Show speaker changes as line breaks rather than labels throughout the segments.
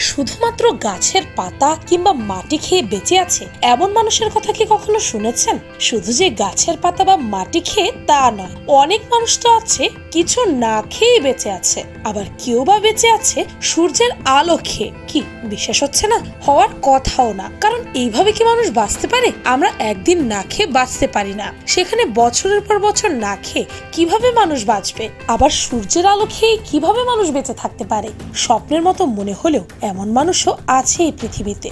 শুধুমাত্র গাছের পাতা কিংবা মাটি খেয়ে বেঁচে আছে? এমন মানুষের কথা কি কখনো শুনেছেন? শুধু যে গাছের পাতা বা মাটি খেয়ে তা নয়, অনেক মানুষ তো আছে, কিছু না খেয়েই বেঁচে আছে। আবার কেউ বা বেঁচে আছে সূর্যের আলো খেয়ে। কি, বিশ্বাস হচ্ছে না? হওয়ার কথাও না। কারণ এইভাবে কি মানুষ বাঁচতে পারে? আমরা একদিন না খেয়ে বাঁচতে পারি না। সেখানে বছরের পর বছর না খেয়ে কীভাবে মানুষ বাঁচবে? আবার সূর্যের আলো খেয়ে কীভাবে মানুষ বেঁচে থাকতে পারে? স্বপ্নের মতো মনে হলেও এমন মানুষও আছে এই পৃথিবীতে।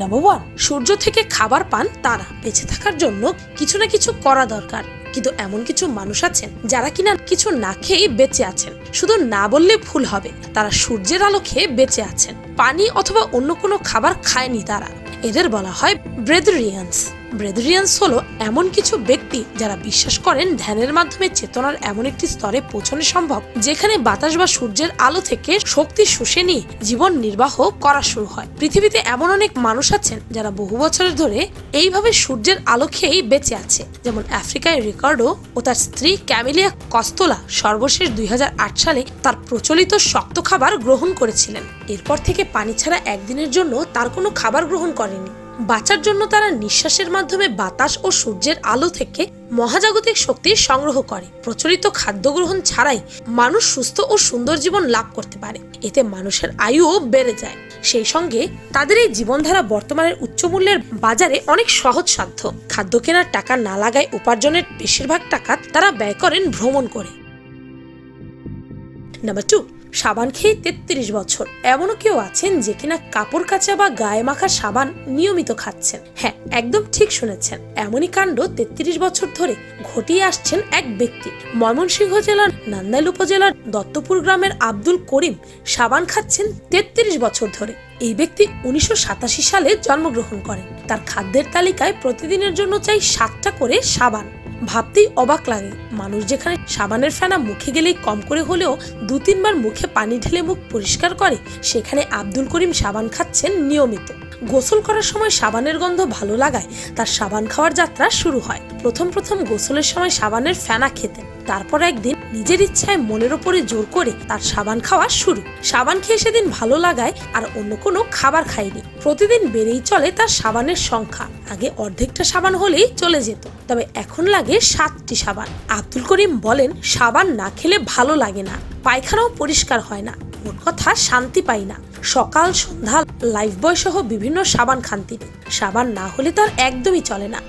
নাম্বার সূর্য থেকে খাবার পান তারা। বেঁচে থাকার জন্য কিছু না কিছু করা দরকার। কিন্তু এমন কিছু মানুষ আছেন যারা কিনা কিছু না খেয়েই বেঁচে আছেন। শুধু না বললে ভুল হবে, তারা সূর্যের আলো খেয়ে বেঁচে আছেন। পানি অথবা অন্য কোনো খাবার খায়নি তারা। এদের বলা হয় ব্রেদরিয়ান্স ব্রেদরিয়ান্স হলো এমন কিছু ব্যক্তি যারা বিশ্বাস করেন ধ্যানের মাধ্যমে চেতনার এমন একটি স্তরে পৌঁছানো সম্ভব, যেখানে বাতাস বা সূর্যের আলো থেকে শক্তি শুষে নিয়ে জীবন নির্বাহ করা শুরু হয়। পৃথিবীতে এমন অনেক মানুষ আছেন যারা বহু বছর ধরে এইভাবে সূর্যের আলো খেয়েই বেঁচে আছে। যেমন আফ্রিকায় রিকার্ডো ও তার স্ত্রী ক্যামিলিয়া কস্তোলা সর্বশেষ দুই হাজার আট সালে তার প্রচলিত শক্ত খাবার গ্রহণ করেছিলেন। এরপর থেকে পানি ছাড়া একদিনের জন্য তার কোনো খাবার গ্রহণ করেনি। বাঁচার জন্য তারা নিঃশ্বাসের মাধ্যমে বাতাস ও সূর্যের আলো থেকে মহাজাগতিক শক্তি সংগ্রহ করে। প্রচলিত খাদ্য গ্রহণ ছাড়াই মানুষ সুস্থ ও সুন্দর জীবন লাভ করতে পারে। এতে মানুষের আয়ুও বেড়ে যায়। সেই সঙ্গে তাদের এই জীবনধারা বর্তমানের উচ্চমূল্যের বাজারে অনেক সহজসাধ্য খাদ্য কেনার টাকা না লাগায় উপার্জনের বেশিরভাগ টাকা তারা ব্যয় করেন ভ্রমণ করে। নাম্বার টু সাবান খেয়ে তেত্রিশ বছর। এমনও কেউ আছেন যে কিনা কাপড় কাচা বা গায়ে মাখা সাবান নিয়মিত খাচ্ছেন। হ্যাঁ একদম ঠিক শুনেছেন। এমনই কাণ্ড তেত্রিশ বছর ধরে ঘটিয়ে আসছেন এক ব্যক্তি। ময়মনসিংহ জেলার নান্দাইল উপজেলার দত্তপুর গ্রামের আব্দুল করিম সাবান খাচ্ছেন তেত্রিশ বছর ধরে। এই ব্যক্তি উনিশশো সাতাশি সালে জন্মগ্রহণ করেন। তার খাদ্যের তালিকায় প্রতিদিনের জন্য চাই সাতটা করে সাবান। ভাবতেই অবাক লাগে। মানুষ যেখানে সাবানের ফেনা মুখে গেলেই কম করে হলেও দু তিনবার মুখে পানি ঢেলে মুখ পরিষ্কার করে, সেখানে আব্দুল করিম সাবান খাচ্ছেন নিয়মিত। গোসল করার সময় সাবানের গন্ধ ভালো লাগায়, তার সাবান খাওয়ার যাত্রা শুরু হয়। প্রথম প্রথম গোসলের সময় সাবানের ফেনা খেতেন। তারপর একদিন নিজের ইচ্ছায় মনের ওপরে জোর করে তার সাবান খাওয়া শুরু। সাবান খেয়ে সেদিন ভালো লাগায় আর অন্য কোনো খাবার খায়নি। প্রতিদিন বেড়েই চলে তার সাবানের সংখ্যা। আগে অর্ধেকটা সাবান হলেই চলে যেত। তবে এখন লাগে সাতটি সাবান। আব্দুল করিম বলেন, সাবান না খেলে ভালো লাগে না। পায়খানাও পরিষ্কার হয় না। মোট কথা শান্তি পাই না। সকাল, সন্ধ্যা লাইফ বয় সহ বিভিন্ন সাবান খান তিনি। সাবান না হলে তার একদমই চলে না।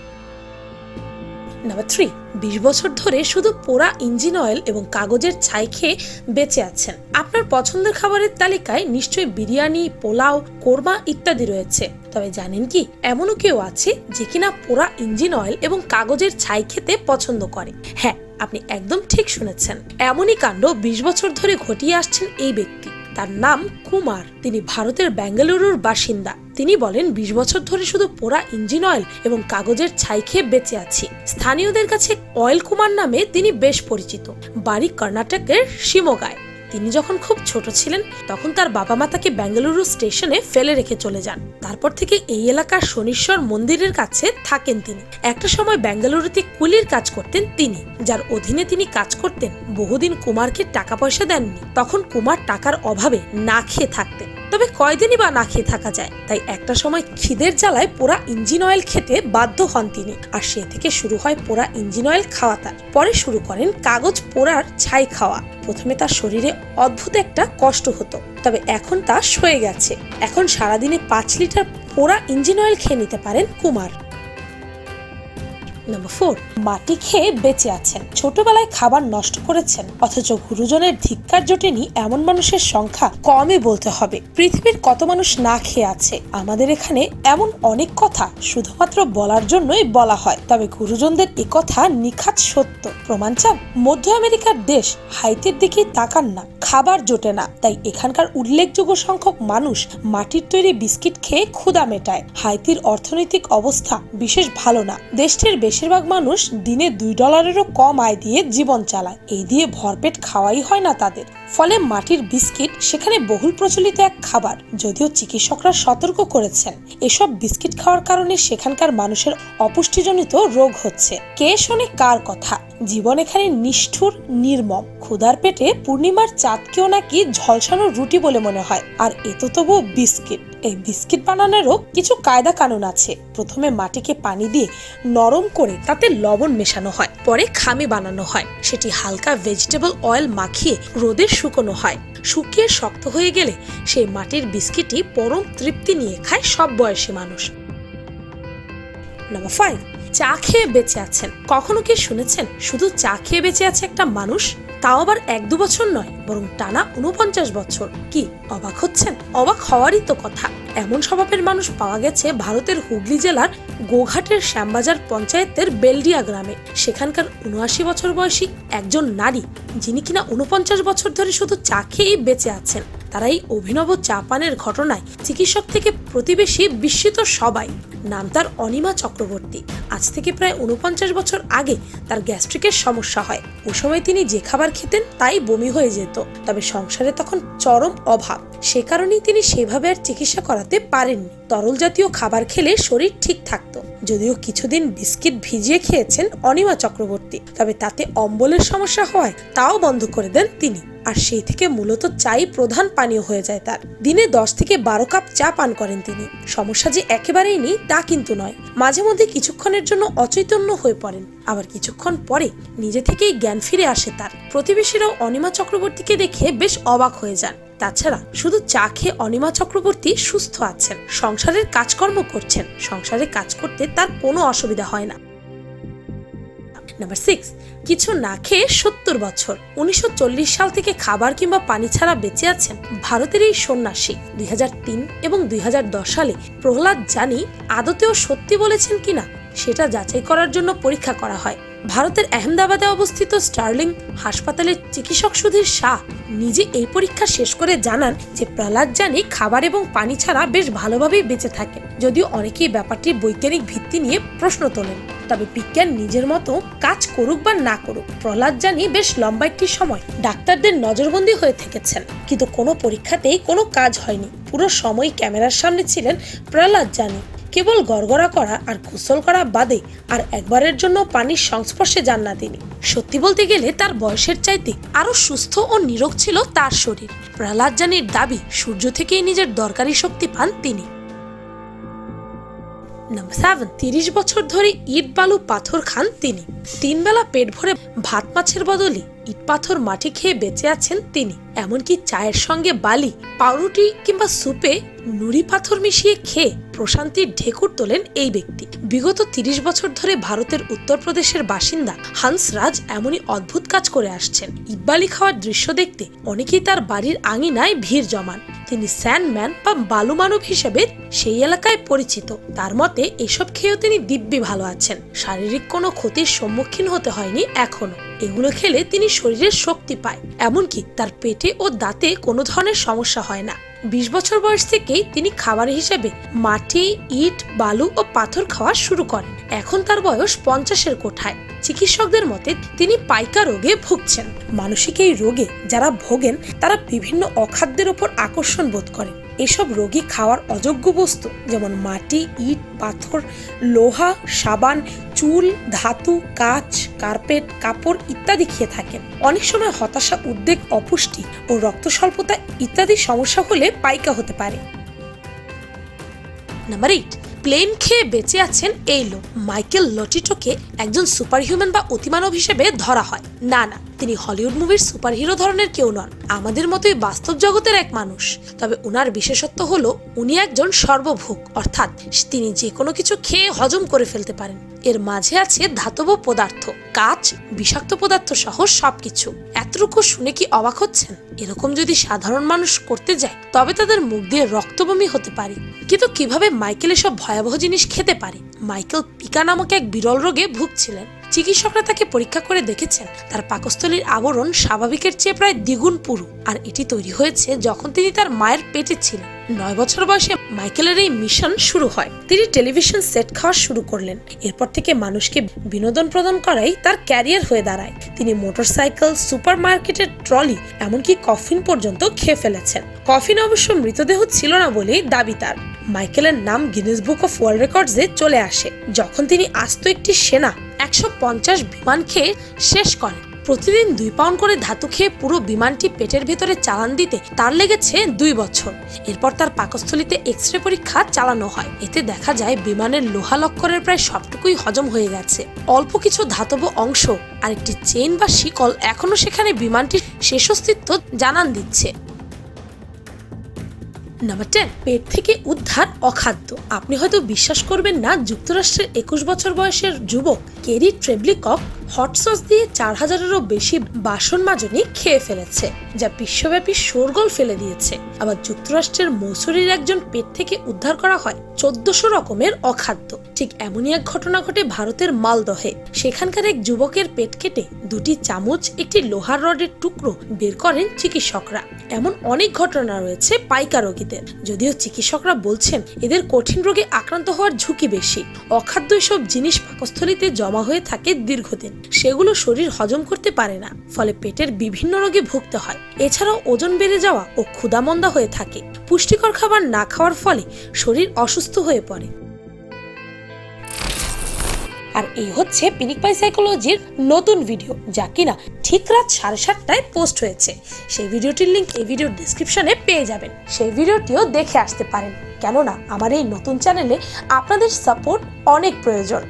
নাম্বার থ্রি বিশ বছর ধরে শুধু পোড়া ইঞ্জিন অয়েল এবং কাগজের ছাই খেয়ে বেঁচে আছেন। আপনার পছন্দের খাবারের তালিকায় নিশ্চয়ই বিরিয়ানি, পোলাও, কোরমা ইত্যাদি রয়েছে। তবে জানেন কি, এমনও কেউ আছে যে কিনা পোড়া ইঞ্জিন অয়েল এবং কাগজের ছাই খেতে পছন্দ করে। হ্যাঁ আপনি একদম ঠিক শুনেছেন। এমনই কাণ্ড বিশ বছর ধরে ঘটিয়ে আসছেন এই ব্যক্তি। তার নাম কুমার। তিনি ভারতের বেঙ্গালুরুর বাসিন্দা। তিনি বলেন, বিশ বছর ধরে শুধু পোড়া ইঞ্জিন অয়েল এবং কাগজের ছাই খেয়ে বেঁচে আছি। স্থানীয়দের কাছে অয়েল কুমার নামে তিনি বেশ পরিচিত। বাড়ি কর্ণাটকের শিমোগায়। তিনি যখন খুব ছোট ছিলেন, তখন তার বাবা মা তাকে বেঙ্গালুরু স্টেশনে ফেলে রেখে চলে যান। তারপর থেকে এই এলাকার শনীশ্বর মন্দিরের কাছে থাকেন তিনি। একটা সময় বেঙ্গালুরুতে কুলির কাজ করতেন তিনি, যার অধীনে তিনি কাজ করতেন। বহুদিন কুমারকে টাকা পয়সা দেননি। তখন কুমার টাকার অভাবে না খেয়ে থাকতেন। তবে কয়দিনই বা না খেয়ে থাকা যায়। তাই একটা সময় খিদের জ্বালায় পোড়া ইঞ্জিন অয়েল খেতে বাধ্য হন তিনি। আর সে থেকে শুরু হয় পোড়া ইঞ্জিন অয়েল খাওয়া তার। পরে শুরু করেন কাগজ পোড়ার ছাই খাওয়া। প্রথমে তার শরীরে অদ্ভুত একটা কষ্ট হতো, তবে এখন তা সয়ে গেছে। এখন সারাদিনে পাঁচ লিটার পোড়া ইঞ্জিন অয়েল খেয়ে নিতে পারেন কুমার। নাম্বার ফোর মাটি খেয়ে বেঁচে আছেন। ছোটবেলায় খাবার নষ্ট করেছেন, অথচ গুরুজনের ধিক্কার জোটেনি এমন মানুষের সংখ্যা কমই বলতে হবে। পৃথিবীর কত মানুষ না খেয়ে আছে, আমাদের এখানে এমন অনেক কথা শুধুমাত্র বলার জন্যই বলা হয়। তবে গুরুজনদের কথা নিখাত সত্য। প্রমাণ চান, মধ্য আমেরিকার দেশ হাইতির দিকেই তাকান না, খাবার জোটে না। তাই এখানকার উল্লেখযোগ্য সংখ্যক মানুষ মাটির তৈরি বিস্কিট খেয়ে ক্ষুদা মেটায়। হাইতির অর্থনৈতিক অবস্থা বিশেষ ভালো না। দেশটির বেশি বেশিরভাগ মানুষ দিনে দুই ডলারেরও কম আয় দিয়ে জীবন চালায়। এই দিয়ে ভরপেট খাওয়াই হয় না তাদের। ফলে মাটির বিস্কিট সেখানে বহুল প্রচলিত এক খাবার, যদিও চিকিৎসকরা সতর্ক করেছেন। এসব বিস্কিট খাওয়ার কারণে সেখানকার মানুষের অপুষ্টিজনিত রোগ হচ্ছে। কে শোনে কার কথা? জীবন এখানে নিষ্ঠুর, নির্মম। ক্ষুধার পেটে পূর্ণিমার চাঁদকেও নাকি ঝলসানো রুটি বলে মনে হয়। আর এ তো তবু বিস্কিট। এই বিস্কিট বানানোরও কিছু কায়দা কানুন আছে। প্রথমে মাটিকে পানি দিয়ে নরম করে তাতে লবণ মেশানো হয়, পরে খামি বানানো হয়। সেটি হালকা ভেজিটেবল অয়েল মাখিয়ে রোদে শুকনো হয়। শুকিয়ে শক্ত হয়ে গেলে সেই মাটির বিস্কিটই পরম তৃপ্তি নিয়ে খায় সব বয়সী মানুষ। নাম্বার ফাইভ চা খেয়ে বেঁচে আছেন। কখনো কি শুনেছেন? শুধু চা খেয়ে বেঁচে আছে একটা মানুষ? তাও আবার এক দু বছর নয়, বরং টানা উনপঞ্চাশ বছর। কি, অবাক হচ্ছেন? অবাক হওয়ারই তো কথা। এমন স্বভাবের মানুষ পাওয়া গেছে ভারতের হুগলি জেলার গোঘাটের শ্যামবাজার পঞ্চায়েতের বেলডিয়া গ্রামে। সেখানকার উনআশি বছর বয়সী একজন নারী, যিনি কিনা উনপঞ্চাশ বছর ধরে শুধু চা খেয়েই বেঁচে আছেন। তারা এই অভিনব চা পানের ঘটনায় চিকিৎসক থেকে প্রতিবেশী বিস্মিত সবাই। নাম তার অনিমা চক্রবর্তী। আজ থেকে প্রায় উনপঞ্চাশ বছর আগে তার গ্যাস্ট্রিকের সমস্যা হয়। ও সময় তিনি যে খাবার খেতেন তাই বমি হয়ে যেত। তবে সংসারে তখন চরম অভাব। সে কারণেই তিনি সেভাবে আর চিকিৎসা করাতে পারেননি। তরল জাতীয় খাবার খেলে শরীর ঠিক থাকতো। যদিও কিছুদিন বিস্কিট ভিজিয়ে খেয়েছেন অনিমা চক্রবর্তী। তবে তাতে অম্বলের সমস্যা হওয়ায় তাও বন্ধ করে দেন তিনি। আর সেই থেকে মূলত চাই প্রধান পানীয় হয়ে যায় তার। দিনে দশ থেকে বারো কাপ চা পান করেন তিনি। সমস্যা যে একেবারেই নেই তা কিন্তু নয়। মাঝে মধ্যে কিছুক্ষণের জন্য অচৈতন্য হয়ে পড়েন। আবার কিছুক্ষণ পরে নিজে থেকেই জ্ঞান ফিরে আসে তার। প্রতিবেশীরাও অনিমা চক্রবর্তীকে দেখে বেশ অবাক হয়ে যান। তাছাড়া শুধু চা খেয়ে অনিমা চক্রবর্তী সুস্থ আছেন। সংসারের কাজকর্ম করছেন। সংসারে কাজ করতে তার কোনো অসুবিধা হয় না। নাম্বার সিক্স কিছু না খেয়ে সত্তর বছর, উনিশশো চল্লিশ সাল থেকে খাবার কিংবা পানি ছাড়া বেঁচে আছেন ভারতের এই সন্ন্যাসী। দুই হাজার তিন এবং দুই হাজার দশ সালে প্রহ্লাদ জানি আদতেও সত্যি বলেছেন কিনা, সেটা যাচাই করার জন্য পরীক্ষা করা হয়। ভারতের আহমেদাবাদে অবস্থিত স্টার্লিং হাসপাতালের চিকিৎসক সুধীর শাহ নিজে এই পরীক্ষা শেষ করে জানান যে প্রহ্লাদ জানি খাবার এবং পানি ছাড়া বেশ ভালোভাবেই বেঁচে থাকেন, যদিও অনেকেই ব্যাপারটির বৈজ্ঞানিক ভিত্তি নিয়ে প্রশ্ন তোলেন। তবে বিজ্ঞান নিজের মতো কাজ করুক বা না করুক, প্রহ্লাদ জানি বেশ লম্বা একটি সময় ডাক্তারদের নজরবন্দি হয়ে থেকেছেন। কিন্তু কোনো পরীক্ষাতেই কোনো কাজ হয়নি। পুরো সময় ক্যামেরার সামনে ছিলেন প্রহ্লাদ জানি। কেবল গড়গড়া করা আর গোসল করা বাদে আর একবারের জন্য পানির সংস্পর্শে যান না তিনি। সত্যি বলতে গেলে তার বয়সের চাইতে আরও সুস্থ ও নিরোগ ছিল তার শরীর। প্রহ্লাদ জানির দাবি, সূর্য থেকেই নিজের দরকারি শক্তি পান তিনি। নাম্বার সেভেন তিরিশ বছর ধরে ইট বালু পাথর খান তিনি। তিনবেলা পেট ভরে ভাত মাছের বদলে ইট পাথর মাটি খেয়ে বেঁচে আছেন তিনি। এমনকি চায়ের সঙ্গে বালি, পাউরুটি কিংবা সুপে নুড়ি পাথর মিশিয়ে খেয়ে প্রশান্তির ঢেকুর তোলেন এই ব্যক্তি। বিগত তিরিশ বছর ধরে ভারতের উত্তরপ্রদেশের বাসিন্দা হান্সরাজ এমনই অদ্ভুত কাজ করে আসছেন। ইব্বালি খাওয়ার দৃশ্য দেখতে অনেকেই তার বাড়ির আঙিনায় ভিড় জমান। তিনি স্যান্ডম্যান বা বালু মানব হিসেবে সেই এলাকায় পরিচিত। তার মতে, এসব খেয়েও তিনি দিব্যি ভালো আছেন। শারীরিক কোনো ক্ষতির সম্মুখীন হতে হয়নি এখনও। এগুলো খেলে তিনি শরীরের শক্তি পায়। এমনকি তার পেটে ও দাঁতে কোনো ধরনের সমস্যা হয় না। বিশ বছর বয়স থেকেই তিনি খাবার হিসেবে মাটি, ইট, বালু ও পাথর খাওয়া শুরু করেন। এখন তার বয়স পঞ্চাশের কোঠায়। চিকিৎসকদের মতে তিনি পাইকা রোগে ভুগছেন। মানসিক এই রোগে যারা ভোগেন, তারা বিভিন্ন অখাদ্যের ওপর আকর্ষণ বোধ করেন এসব রোগী খাওয়ার অযোগ্য বস্তু, যেমন মাটি, ইট, পাথর, লোহা, সাবান, চুল, ধাতু, কাঁচ, কার্পেট, কাপড় ইত্যাদি খেয়ে থাকেন। অনেক সময় হতাশা, উদ্বেগ, অপুষ্টি ও রক্ত স্বল্পতা ইত্যাদি সমস্যা হলে পাইকা হতে পারে। নাম্বার এইট প্লেন খেয়ে বেঁচে আছেন এই লোক। মাইকেল লটিটোকে একজন সুপারহিউম্যান বা অতিমানব হিসেবে ধরা হয়। না না। তিনি হলিউড মুভির সুপারহিরো ধরনের কেউ নন, আমাদের মতোই বাস্তব জগতের এক মানুষ। তবে উনার বিশেষত্ব হলো, উনি একজন সর্বভোগ, অর্থাৎ তিনি যে কোনো কিছু খেয়ে হজম করে ফেলতে পারেন। এর মাঝে আছে ধাতব পদার্থ, কাঁচ, বিষাক্ত পদার্থ সহ সবকিছু। এতটুকু শুনে কি অবাক হচ্ছেন? এরকম যদি সাধারণ মানুষ করতে যায়, তবে তাদের মুখ দিয়ে রক্তবমি হতে পারে। কিন্তু কীভাবে মাইকেল এসব ভয়াবহ জিনিস খেতে পারে? মাইকেল পিকা নামক এক বিরল রোগে ভুগছিলেন। চিকিৎসকরা তাকে পরীক্ষা করে দেখেছেন। তার পাকস্থলীর আবরণ স্বাভাবিকের চেয়ে প্রায় দ্বিগুণ পুরু। আর এটি তৈরি হয়েছে যখন তিনি তার মায়ের পেটে ছিলেন। নয় বছর বয়সে মাইকেলের এই মিশন শুরু হয়। তিনি টেলিভিশন সেট খাওয়া শুরু করলেন। এরপর থেকে মানুষকে বিনোদন প্রদান করাই তার ক্যারিয়ার হয়ে দাঁড়ায়। তিনি মোটরসাইকেল সুপার মার্কেটের ট্রলি, এমনকি কফিন পর্যন্ত খেয়ে ফেলেছেন। কফিন অবশ্য মৃতদেহ ছিল না বলেই দাবি তার। মাইকেলের নাম গিনেস বুক অফ ওয়ার্ল্ড রেকর্ডসে চলে আসে। যখন তিনি আস্ত একটি সেনা, একশো পঞ্চাশ বিমান খেয়ে শেষ করেন। প্রতিদিন দুই পাউন্ড করে ধাতু খেয়ে পুরো বিমানটি পেটের ভেতরে চালান দিতে তার লেগেছে দুই বছর। এরপর তার পাকস্থলীতে এক্স রে পরীক্ষা চালানো হয়। এতে দেখা যায় বিমানের লোহা লক্করের প্রায় সবটুকুই হজম হয়ে গেছে। অল্প কিছু ধাতব অংশ আর একটি চেন বা শিকল এখনও সেখানে বিমানটির শেষ অস্তিত্ব জানান দিচ্ছে। নাম্বার টেন, পেট থেকে উদ্ধার অখাদ্য। আপনি হয়তো বিশ্বাস করবেন না, যুক্তরাষ্ট্রের একুশ বছর বয়সের যুবক কেরি ট্রেবলিকক হট সস দিয়ে চার হাজারেরও বেশি বাসন মাজনি খেয়ে ফেলেছে, যা বিশ্বব্যাপী শোরগোল ফেলে দিয়েছে। আবার যুক্তরাষ্ট্রের মৌসুরির একজন পেট থেকে উদ্ধার করা হয় চোদ্দশো রকমের অখাদ্য। ঠিক এমনই এক ঘটনা ঘটে ভারতের মালদহে। সেখানকার এক যুবকের পেট কেটে দুটি চামচ একটি লোহার রডের টুকরো বের করেন চিকিৎসকরা। এমন অনেক ঘটনা রয়েছে পাইকা রোগীদের। যদিও চিকিৎসকরা বলছেন, এদের কঠিন রোগে আক্রান্ত হওয়ার ঝুঁকি বেশি। অখাদ্য এসব জিনিস পাকস্থলীতে জমা হয়ে থাকে দীর্ঘদিন। সেগুলো শরীর হজম করতে পারে না, ফলে পেটের বিভিন্ন রোগে ভুগতে হয়। এছাড়াও ওজন বেড়ে যাওয়া ও ক্ষুধামন্দা হয়ে থাকে। পুষ্টিকর খাবার না খাওয়ার ফলে শরীর অসুস্থ হয়ে পড়ে। আর এই হচ্ছে পিনিক পাই সাইকোলজির নতুন ভিডিও, যা কিনা ঠিক রাত সাড়ে সাতটায় পোস্ট হয়েছে। সেই ভিডিওটির লিঙ্ক এই ভিডিওর ডিসক্রিপশনে পেয়ে যাবেন। সেই ভিডিওটিও দেখে আসতে পারেন। কেননা, আমার এই নতুন চ্যানেলে আপনাদের সাপোর্ট অনেক প্রয়োজন।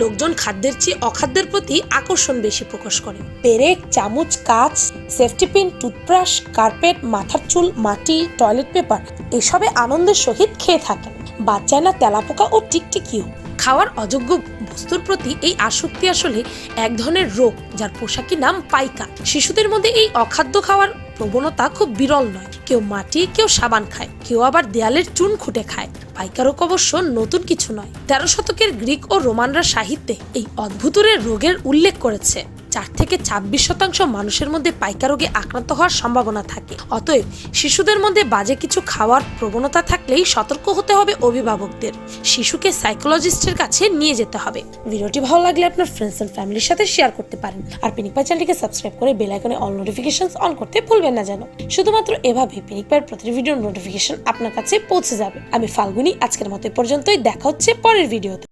লোকজন খাদ্যের চেয়ে অখাদ্যের প্রতি আকর্ষণ বেশি প্রকাশ করে। পেরেক, চামচ, কাচ, সেফটি পিন, টুথব্রাশ, কার্পেট, মাথার চুল, মাটি, টয়লেট পেপার, এসবে আনন্দের সহিত খেয়ে থাকেন। বাচ্চায় না তেলাপোকা ও টিকটিকিও। খাওয়ার অযোগ্য বস্তুর প্রতি এই আসক্তি আসলে এক ধরনের রোগ, যার পোশাকি নাম পাইকা। শিশুদের মধ্যে এই অখাদ্য খাওয়ার প্রবণতা খুব বিরল নয়। কেউ মাটি, কেউ সাবান খায়, কেউ আবার দেয়ালের চুন খুঁটে খায়। পাইকারক অবশ্য নতুন কিছু নয়। তেরো শতকের গ্রিক ও রোমানরা সাহিত্যে এই অদ্ভুতরের রোগের উল্লেখ করেছে। চার থেকে ছাব্বিশ শতাংশ মানুষের মধ্যে পাইকা রোগে আক্রান্ত হওয়ার সম্ভাবনা থাকে। অতএব শিশুদের মধ্যে বাজে কিছু খাওয়ার প্রবণতা থাকলেই সতর্ক হতে হবে অভিভাবকদের। শিশুকে সাইকোলজিস্টের কাছে নিয়ে যেতে হবে। ভিডিওটি ভালো লাগলে আপনার ফ্রেন্ডস অ্যান্ড ফ্যামিলির সাথে শেয়ার করতে পারেন। আর পিনিক পাই চ্যানেলটিকে সাবস্ক্রাইব করে বেল আইকনে অল নোটিফিকেশন অন করতে ভুলবেন না যেন। শুধুমাত্র এভাবে পিনিক পাইয়ের প্রতিটি ভিডিওর নোটিফিকেশন আপনার কাছে পৌঁছে যাবে। আমি ফাল্গুনি, আজকের মতো পর্যন্তই। দেখা হচ্ছে পরের ভিডিওতে